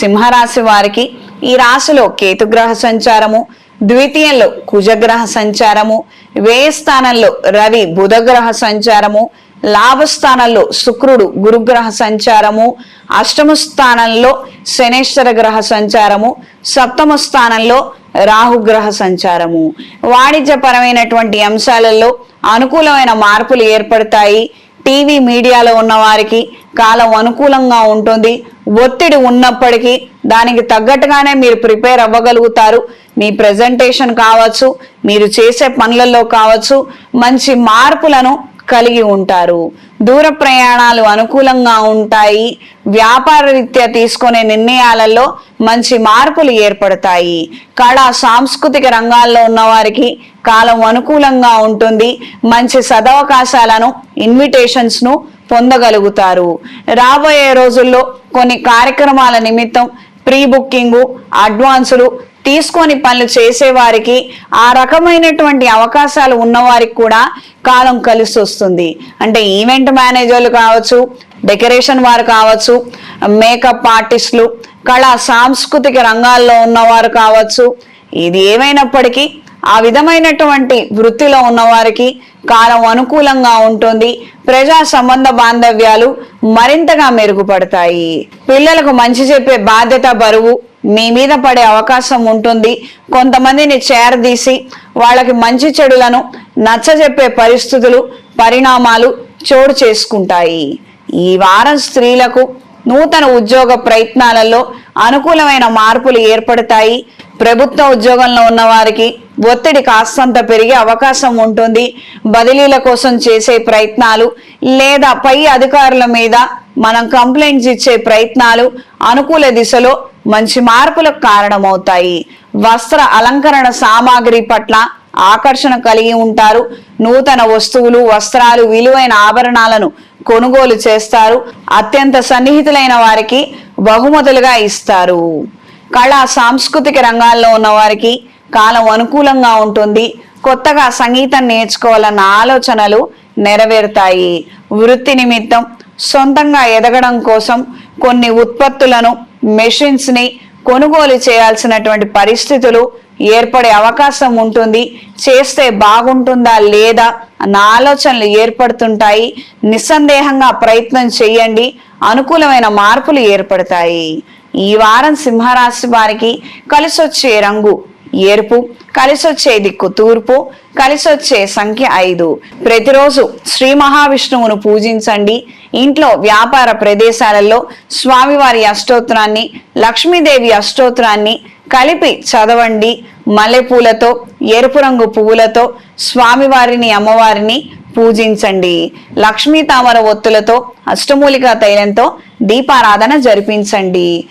సింహరాశి వారికి ఈ రాశిలో కేతుగ్రహ సంచారము ద్వితీయంలో కుజగ్రహ సంచారము వ్యయ స్థానంలో రవి బుధగ్రహ సంచారము లాభస్థానంలో శుక్రుడు గురుగ్రహ సంచారము అష్టమ స్థానంలో శనేశ్వర గ్రహ సంచారము సప్తమ స్థానంలో రాహుగ్రహ సంచారము. వాణిజ్యపరమైనటువంటి అంశాలలో అనుకూలమైన మార్పులు ఏర్పడతాయి. టీవీ మీడియాలో ఉన్న వారికి కాలం అనుకూలంగా ఉంటుంది. ఒత్తిడి ఉన్నప్పటికీ దానికి తగ్గట్టుగానే మీరు ప్రిపేర్ అవ్వగలుగుతారు. మీ ప్రజెంటేషన్ కావచ్చు మీరు చేసే పనులలో కావచ్చు మంచి మార్పులను కలిగి ఉంటారు. దూర ప్రయాణాలు అనుకూలంగా ఉంటాయి. వ్యాపార రీత్యా తీసుకునే నిర్ణయాలలో మంచి మార్పులు ఏర్పడతాయి. కళా సాంస్కృతిక రంగాల్లో ఉన్న వారికి కాలం అనుకూలంగా ఉంటుంది. మంచి సదవకాశాలను ఇన్విటేషన్స్ను పొందగలుగుతారు. రాబోయే రోజుల్లో కొన్ని కార్యక్రమాల నిమిత్తం ప్రీ బుకింగ్ అడ్వాన్సులు తీసుకొని పనులు చేసేవారికి ఆ రకమైనటువంటి అవకాశాలు ఉన్నవారికి కూడా కాలం కలిసి వస్తుంది. అంటే ఈవెంట్ మేనేజర్లు కావచ్చు డెకరేషన్ వారు కావచ్చు మేకప్ ఆర్టిస్టులు కళా సాంస్కృతిక రంగాల్లో ఉన్నవారు కావచ్చు. ఇది ఏమైనప్పటికీ ఆ విధమైనటువంటి వృత్తిలో ఉన్నవారికి కాలం అనుకూలంగా ఉంటుంది. ప్రజా సంబంధ బాంధవ్యాలు మరింతగా మెరుగుపడతాయి. పిల్లలకు మంచి చెప్పే బాధ్యత బరువు మీ మీద పడే అవకాశం ఉంటుంది. కొంతమందిని చేరదీసి వాళ్ళకి మంచి చెడులను నచ్చజెప్పే పరిస్థితులు పరిణామాలు చోటు చేసుకుంటాయి. ఈ వారం స్త్రీలకు నూతన ఉద్యోగ ప్రయత్నాలలో అనుకూలమైన మార్పులు ఏర్పడతాయి. ప్రభుత్వ ఉద్యోగంలో ఉన్న వారికి ఒత్తిడి కాస్తంత పెరిగే అవకాశం ఉంటుంది. బదిలీల కోసం చేసే ప్రయత్నాలు లేదా పై అధికారుల మీద మనం కంప్లైంట్స్ ఇచ్చే ప్రయత్నాలు అనుకూల దిశలో మంచి మార్పులకు కారణమవుతాయి. వస్త్ర అలంకరణ సామాగ్రి పట్ల ఆకర్షణ కలిగి ఉంటారు. నూతన వస్తువులు వస్త్రాలు విలువైన ఆభరణాలను కొనుగోలు చేస్తారు. అత్యంత సన్నిహితులైన వారికి బహుమతులుగా ఇస్తారు. కళా సాంస్కృతిక రంగాల్లో ఉన్న వారికి కాలం అనుకూలంగా ఉంటుంది. కొత్తగా సంగీతం నేర్చుకోవాలన్న ఆలోచనలు నెరవేరుతాయి. వృత్తి నిమిత్తం సొంతంగా ఎదగడం కోసం కొన్ని ఉత్పత్తులను మెషిన్స్ని కొనుగోలు చేయాల్సినటువంటి పరిస్థితులు ఏర్పడే అవకాశం ఉంటుంది. చేస్తే బాగుంటుందా లేదా అన్న ఆలోచనలు ఏర్పడుతుంటాయి. నిస్సందేహంగా ప్రయత్నం చేయండి. అనుకూలమైన మార్పులు ఏర్పడతాయి. ఈ వారం సింహరాశి వారికి కలిసొచ్చే రంగు ఎరుపు కలిసొచ్చే దిక్కు తూర్పు కలిసొచ్చే సంఖ్య ఐదు. ప్రతిరోజు శ్రీ మహావిష్ణువును పూజించండి. ఇంట్లో వ్యాపార ప్రదేశాలలో స్వామివారి అష్టోత్తరాన్ని లక్ష్మీదేవి అష్టోత్తరాన్ని కలిపి చదవండి. మల్లెపూలతో ఎరుపు రంగు పువ్వులతో స్వామివారిని అమ్మవారిని పూజించండి. లక్ష్మీ తామర ఒత్తులతో అష్టమూలికా తైలంతో దీపారాధన జరిపించండి.